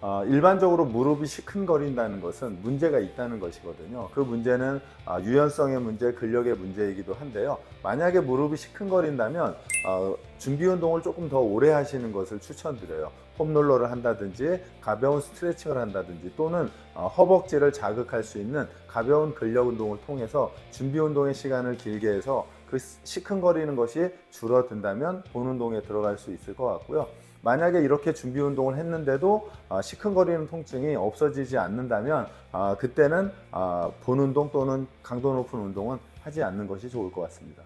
어, 일반적으로 무릎이 시큰거린다는 것은 문제가 있다는 것이거든요. 그 문제는 아, 유연성의 문제, 근력의 문제이기도 한데요. 만약에 무릎이 시큰거린다면 어, 준비 운동을 조금 더 오래 하시는 것을 추천드려요. 폼롤러를 한다든지 가벼운 스트레칭을 한다든지 또는 어, 허벅지를 자극할 수 있는 가벼운 근력 운동을 통해서 준비 운동의 시간을 길게 해서 그 시큰거리는 것이 줄어든다면 본 운동에 들어갈 수 있을 것 같고요. 만약에 이렇게 준비 운동을 했는데도 아, 시큰거리는 통증이 없어지지 않는다면 아, 그때는 아, 본 운동 또는 강도 높은 운동은 하지 않는 것이 좋을 것 같습니다.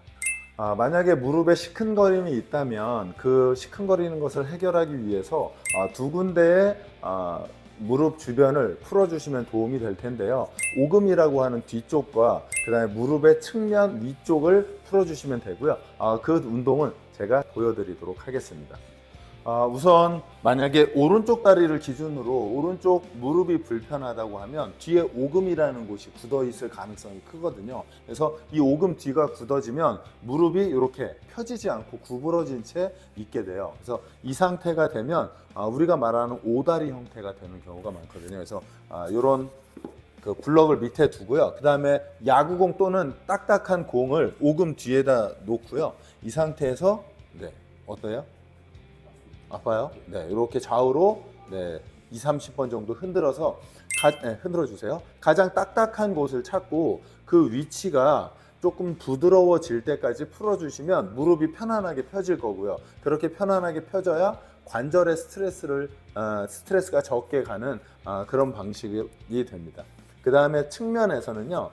아, 만약에 무릎에 시큰거림이 있다면 그 시큰거리는 것을 해결하기 위해서 아, 두 군데의 아, 무릎 주변을 풀어주시면 도움이 될 텐데요. 오금이라고 하는 뒤쪽과 그 다음에 무릎의 측면 위쪽을 풀어주시면 되고요. 아, 그 운동은 제가 보여드리도록 하겠습니다. 아, 우선 만약에 오른쪽 다리를 기준으로 오른쪽 무릎이 불편하다고 하면 뒤에 오금이라는 곳이 굳어 있을 가능성이 크거든요. 그래서 이 오금 뒤가 굳어지면 무릎이 이렇게 펴지지 않고 구부러진 채 있게 돼요. 그래서 이 상태가 되면 아, 우리가 말하는 오다리 형태가 되는 경우가 많거든요. 그래서 아, 이런 그 블럭을 밑에 두고요. 그 다음에 야구공 또는 딱딱한 공을 오금 뒤에다 놓고요. 이 상태에서 네 어때요? 아파요? 네, 이렇게 좌우로 네, 2, 30번 정도 흔들어서 가, 네, 흔들어 주세요. 가장 딱딱한 곳을 찾고 그 위치가 조금 부드러워질 때까지 풀어주시면 무릎이 편안하게 펴질 거고요. 그렇게 편안하게 펴져야 관절의 스트레스를 어, 스트레스가 적게 가는 아, 그런 방식이 됩니다. 그 다음에 측면에서는요.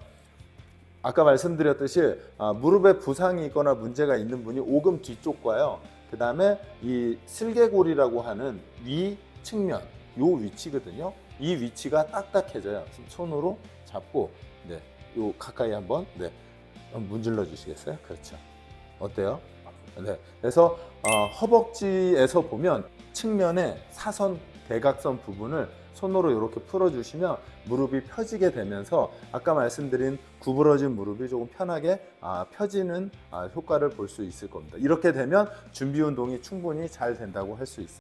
아까 말씀드렸듯이 아, 무릎에 부상이 있거나 문제가 있는 분이 오금 뒤쪽과요. 그 다음에 이 슬개골이라고 하는 위 측면, 요 위치거든요. 이 위치가 딱딱해져요. 손으로 잡고, 네, 요 가까이 한번, 네, 문질러 주시겠어요? 그렇죠. 어때요? 네. 그래서 어, 허벅지에서 보면 측면에 사선, 대각선 부분을 손으로 이렇게 풀어주시면 무릎이 펴지게 되면서 아까 말씀드린 구부러진 무릎이 조금 편하게 아, 펴지는 아, 효과를 볼 수 있을 겁니다. 이렇게 되면 준비 운동이 충분히 잘 된다고 할 수 있습니다.